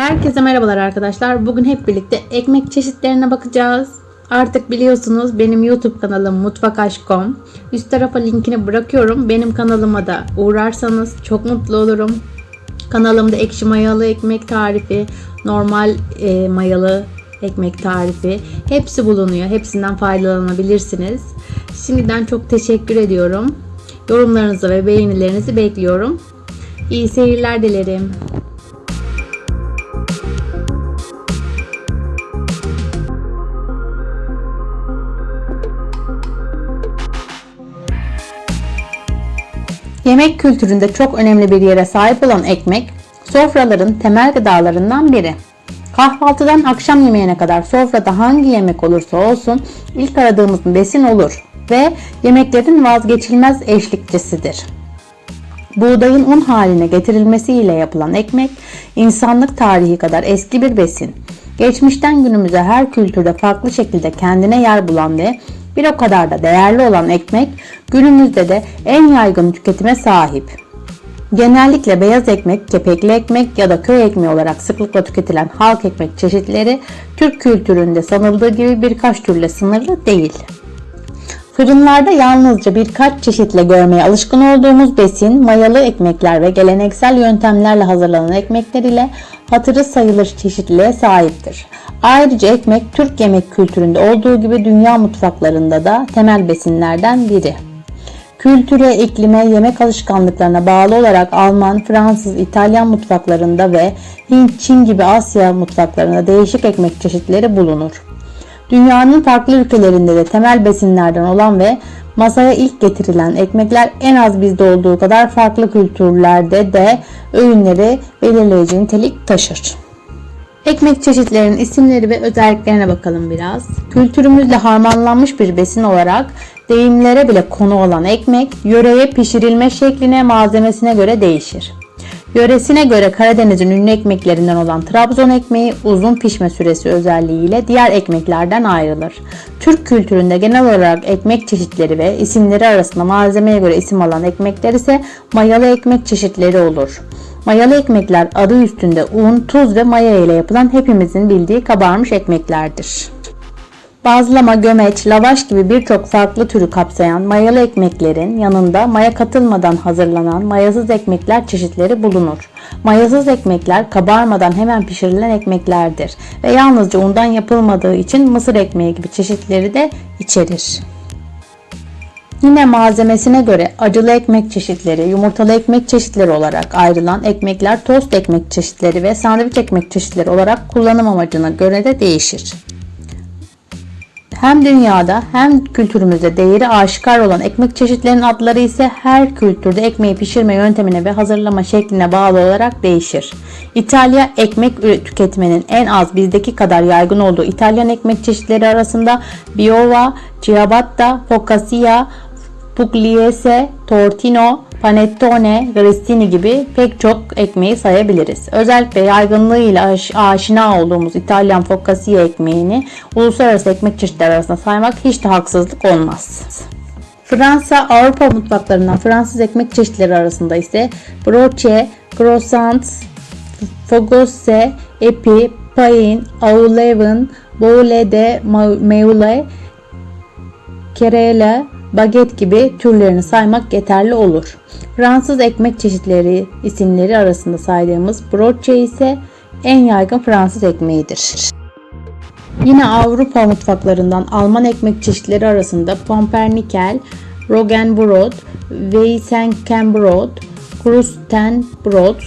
Herkese merhabalar arkadaşlar. Bugün hep birlikte ekmek çeşitlerine bakacağız. Artık biliyorsunuz benim YouTube kanalım mutfakaşkom. Üst tarafa linkini bırakıyorum. Benim kanalıma da uğrarsanız çok mutlu olurum. Kanalımda ekşi mayalı ekmek tarifi, normal e, mayalı ekmek tarifi hepsi bulunuyor. Hepsinden faydalanabilirsiniz. Şimdiden çok teşekkür ediyorum. Yorumlarınızı ve beğenilerinizi bekliyorum. İyi seyirler dilerim. Yemek kültüründe çok önemli bir yere sahip olan ekmek, sofraların temel gıdalarından biri. Kahvaltıdan akşam yemeğine kadar sofrada hangi yemek olursa olsun ilk aradığımız besin olur ve yemeklerin vazgeçilmez eşlikçisidir. Buğdayın un haline getirilmesiyle yapılan ekmek, insanlık tarihi kadar eski bir besin. Geçmişten günümüze her kültürde farklı şekilde kendine yer bulan ve bir o kadar da değerli olan ekmek günümüzde de en yaygın tüketime sahip. Genellikle beyaz ekmek, kepekli ekmek ya da köy ekmeği olarak sıklıkla tüketilen halk ekmek çeşitleri Türk kültüründe sanıldığı gibi birkaç türle sınırlı değil. Fırınlarda yalnızca birkaç çeşitle görmeye alışkın olduğumuz besin, mayalı ekmekler ve geleneksel yöntemlerle hazırlanan ekmekler ile hatırı sayılır çeşitliliğe sahiptir. Ayrıca ekmek Türk yemek kültüründe olduğu gibi dünya mutfaklarında da temel besinlerden biri. Kültüre, iklime, yemek alışkanlıklarına bağlı olarak Alman, Fransız, İtalyan mutfaklarında ve Hint, Çin gibi Asya mutfaklarında değişik ekmek çeşitleri bulunur. Dünyanın farklı ülkelerinde de temel besinlerden olan ve masaya ilk getirilen ekmekler en az bizde olduğu kadar farklı kültürlerde de öğünleri belirleyici nitelik taşır. Ekmek çeşitlerinin isimleri ve özelliklerine bakalım biraz. Kültürümüzle harmanlanmış bir besin olarak deyimlere bile konu olan ekmek, yöreye pişirilme şekline, malzemesine göre değişir. Yöresine göre Karadeniz'in ünlü ekmeklerinden olan Trabzon ekmeği uzun pişme süresi özelliğiyle diğer ekmeklerden ayrılır. Türk kültüründe genel olarak ekmek çeşitleri ve isimleri arasında malzemeye göre isim alan ekmekler ise mayalı ekmek çeşitleri olur. Mayalı ekmekler adı üstünde un, tuz ve maya ile yapılan hepimizin bildiği kabarmış ekmeklerdir. Bazlama, gömeç, lavaş gibi birçok farklı türü kapsayan mayalı ekmeklerin yanında maya katılmadan hazırlanan mayasız ekmekler çeşitleri bulunur. Mayasız ekmekler kabarmadan hemen pişirilen ekmeklerdir ve yalnızca undan yapılmadığı için mısır ekmeği gibi çeşitleri de içerir. Yine malzemesine göre acılı ekmek çeşitleri, yumurtalı ekmek çeşitleri olarak ayrılan ekmekler tost ekmek çeşitleri ve sandviç ekmek çeşitleri olarak kullanım amacına göre de değişir. Hem dünyada hem kültürümüzde değeri aşikar olan ekmek çeşitlerinin adları ise her kültürde ekmeği pişirme yöntemine ve hazırlama şekline bağlı olarak değişir. İtalya ekmek tüketmenin en az bizdeki kadar yaygın olduğu İtalyan ekmek çeşitleri arasında biova, ciabatta, focaccia, pugliese, tortino, panettone, grissini gibi pek çok ekmeği sayabiliriz. Özellikle yaygınlığıyla aş- aşina olduğumuz İtalyan focaccia ekmeğini uluslararası ekmek çeşitleri arasında saymak hiç de haksızlık olmaz. Fransa Avrupa mutfaklarından Fransız ekmek çeşitleri arasında ise broche, croissants, fogosse, epi, pain, auleven, boule de meule, kerele, baget gibi türlerini saymak yeterli olur. Fransız ekmek çeşitleri isimleri arasında saydığımız broche ise en yaygın Fransız ekmeğidir. Yine Avrupa mutfaklarından Alman ekmek çeşitleri arasında Pumpernickel, Roggenbrot, Weissenkenbrot, Krustenbrot,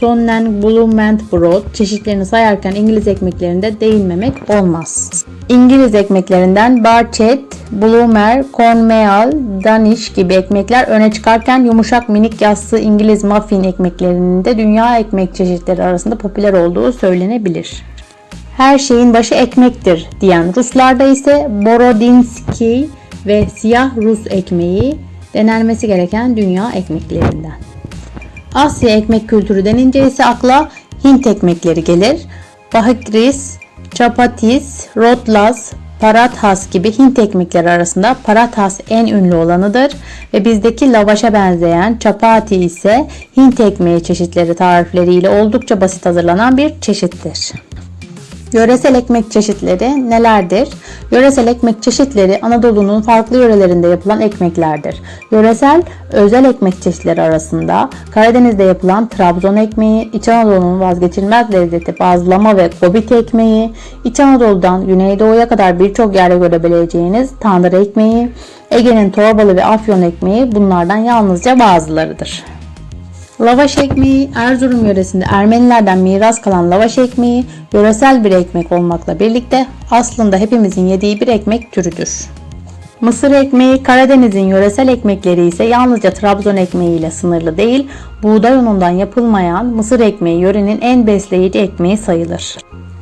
Sonnenblumenbrot çeşitlerini sayarken İngiliz ekmeklerinde değinmemek olmaz. İngiliz ekmeklerinden Barchet, Bloomer, Cornmeal, Danish gibi ekmekler öne çıkarken yumuşak minik yassı İngiliz muffin ekmeklerinin de dünya ekmek çeşitleri arasında popüler olduğu söylenebilir. Her şeyin başı ekmektir diyen Ruslarda ise Borodinski ve siyah Rus ekmeği denenmesi gereken dünya ekmeklerinden. Asya ekmek kültürü denince ise akla Hint ekmekleri gelir. Bahikris, chapatis, rotlas, Parathas gibi Hint ekmekleri arasında parathas en ünlü olanıdır ve bizdeki lavaşa benzeyen chapati ise Hint ekmeği çeşitleri tarifleriyle oldukça basit hazırlanan bir çeşittir. Yöresel ekmek çeşitleri nelerdir? Yöresel ekmek çeşitleri Anadolu'nun farklı yörelerinde yapılan ekmeklerdir. Yöresel özel ekmek çeşitleri arasında Karadeniz'de yapılan Trabzon ekmeği, İç Anadolu'nun vazgeçilmez lezzeti bazlama ve gobit ekmeği, İç Anadolu'dan Güneydoğu'ya kadar birçok yerde görebileceğiniz tandır ekmeği, Ege'nin torbalı ve afyon ekmeği bunlardan yalnızca bazılarıdır. Lavaş ekmeği Erzurum yöresinde Ermenilerden miras kalan lavaş ekmeği yöresel bir ekmek olmakla birlikte aslında hepimizin yediği bir ekmek türüdür. Mısır ekmeği Karadeniz'in yöresel ekmekleri ise yalnızca Trabzon ekmeği ile sınırlı değil, buğday unundan yapılmayan mısır ekmeği yörenin en besleyici ekmeği sayılır.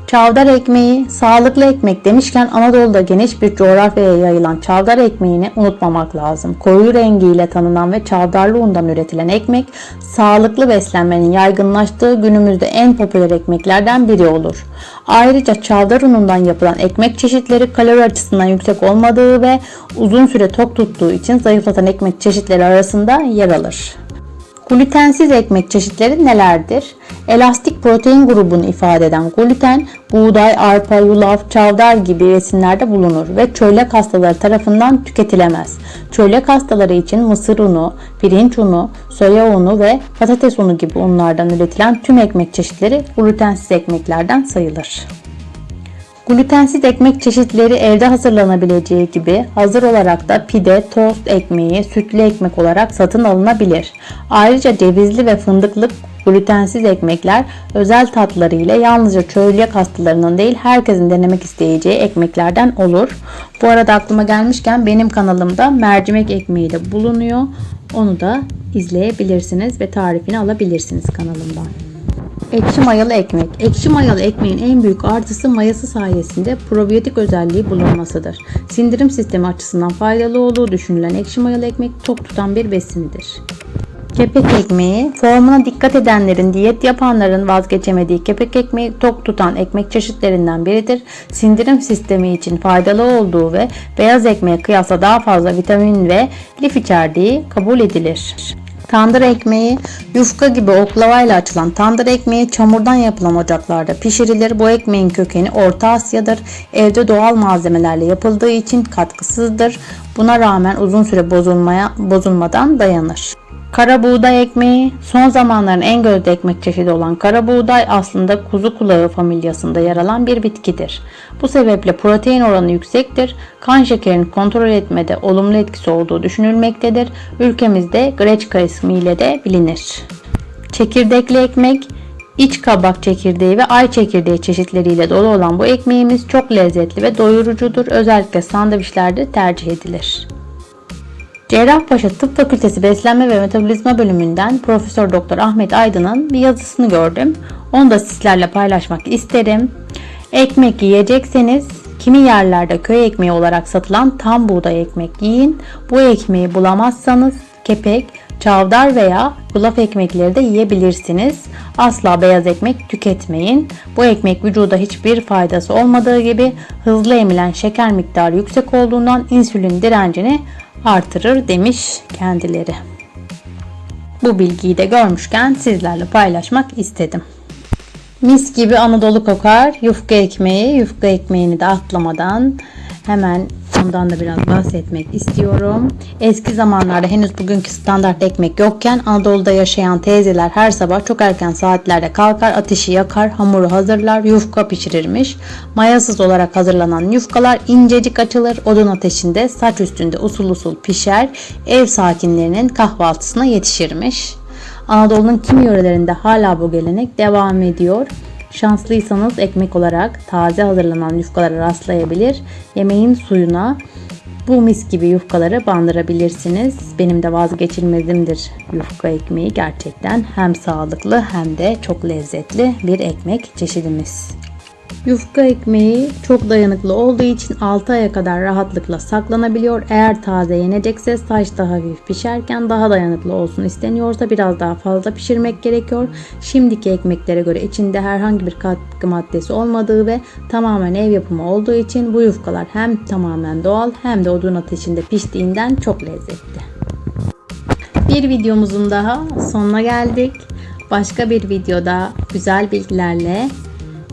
Çavdar ekmeği, sağlıklı ekmek demişken Anadolu'da geniş bir coğrafyaya yayılan çavdar ekmeğini unutmamak lazım. Koyu rengiyle tanınan ve çavdarlı undan üretilen ekmek, sağlıklı beslenmenin yaygınlaştığı günümüzde en popüler ekmeklerden biri olur. Ayrıca çavdar unundan yapılan ekmek çeşitleri kalori açısından yüksek olmadığı ve uzun süre tok tuttuğu için zayıflatan ekmek çeşitleri arasında yer alır. Glutensiz ekmek çeşitleri nelerdir? Elastik protein grubunu ifade eden gluten, buğday, arpa, yulaf, çavdar gibi besinlerde bulunur ve çölyak hastaları tarafından tüketilemez. Çölyak hastaları için mısır unu, pirinç unu, soya unu ve patates unu gibi unlardan üretilen tüm ekmek çeşitleri glutensiz ekmeklerden sayılır. Glutensiz ekmek çeşitleri evde hazırlanabileceği gibi hazır olarak da pide, tost ekmeği, sütlü ekmek olarak satın alınabilir. Ayrıca cevizli ve fındıklı glutensiz ekmekler özel tatları ile yalnızca çölyak hastalarının değil herkesin denemek isteyeceği ekmeklerden olur. Bu arada aklıma gelmişken benim kanalımda mercimek ekmeği de bulunuyor. Onu da izleyebilirsiniz ve tarifini alabilirsiniz kanalımdan. Ekşi mayalı ekmek. Ekşi mayalı ekmeğin en büyük artısı mayası sayesinde probiyotik özelliği bulunmasıdır. Sindirim sistemi açısından faydalı olduğu düşünülen ekşi mayalı ekmek tok tutan bir besindir. Kepek ekmeği, formuna dikkat edenlerin, diyet yapanların vazgeçemediği kepek ekmeği tok tutan ekmek çeşitlerinden biridir. Sindirim sistemi için faydalı olduğu ve beyaz ekmeğe kıyasla daha fazla vitamin ve lif içerdiği kabul edilir. Tandır ekmeği, yufka gibi oklavayla açılan tandır ekmeği çamurdan yapılan ocaklarda pişirilir. Bu ekmeğin kökeni Orta Asya'dır. Evde doğal malzemelerle yapıldığı için katkısızdır. Buna rağmen uzun süre bozulmaya bozulmadan dayanır. Kara buğday ekmeği son zamanların en gözde ekmek çeşidi olan kara buğday aslında kuzu kulağı familyasında yer alan bir bitkidir. Bu sebeple protein oranı yüksektir. Kan şekerini kontrol etmede olumlu etkisi olduğu düşünülmektedir. Ülkemizde greçka ismiyle de bilinir. Çekirdekli ekmek İç kabak çekirdeği ve ay çekirdeği çeşitleriyle dolu olan bu ekmeğimiz çok lezzetli ve doyurucudur. Özellikle sandviçlerde tercih edilir. Cerrahpaşa Tıp Fakültesi Beslenme ve Metabolizma bölümünden Profesör Doktor Ahmet Aydın'ın bir yazısını gördüm. Onu da sizlerle paylaşmak isterim. Ekmek yiyecekseniz kimi yerlerde köy ekmeği olarak satılan tam buğday ekmek yiyin. Bu ekmeği bulamazsanız kepek, çavdar veya yulaf ekmekleri de yiyebilirsiniz. Asla beyaz ekmek tüketmeyin. Bu ekmek vücuda hiçbir faydası olmadığı gibi hızlı emilen şeker miktarı yüksek olduğundan insülin direncini artırır demiş kendileri. Bu bilgiyi de görmüşken sizlerle paylaşmak istedim. Mis gibi Anadolu kokar yufka ekmeği. Yufka ekmeğini de atlamadan hemen ondan da biraz bahsetmek istiyorum. Eski zamanlarda henüz bugünkü standart ekmek yokken Anadolu'da yaşayan teyzeler her sabah çok erken saatlerde kalkar, ateşi yakar, hamuru hazırlar, yufka pişirirmiş. Mayasız olarak hazırlanan yufkalar incecik açılır, odun ateşinde saç üstünde usul usul pişer, ev sakinlerinin kahvaltısına yetişirmiş. Anadolu'nun kimi yörelerinde hala bu gelenek devam ediyor. Şanslıysanız ekmek olarak taze hazırlanan yufkalara rastlayabilir. Yemeğin suyuna bu mis gibi yufkaları bandırabilirsiniz. Benim de vazgeçilmezimdir yufka ekmeği gerçekten hem sağlıklı hem de çok lezzetli bir ekmek çeşidimiz. Yufka ekmeği çok dayanıklı olduğu için 6 aya kadar rahatlıkla saklanabiliyor. Eğer taze yenecekse saçta hafif pişerken daha dayanıklı olsun isteniyorsa biraz daha fazla pişirmek gerekiyor. Şimdiki ekmeklere göre içinde herhangi bir katkı maddesi olmadığı ve tamamen ev yapımı olduğu için bu yufkalar hem tamamen doğal hem de odun ateşinde piştiğinden çok lezzetli. Bir videomuzun daha sonuna geldik. Başka bir videoda güzel bilgilerle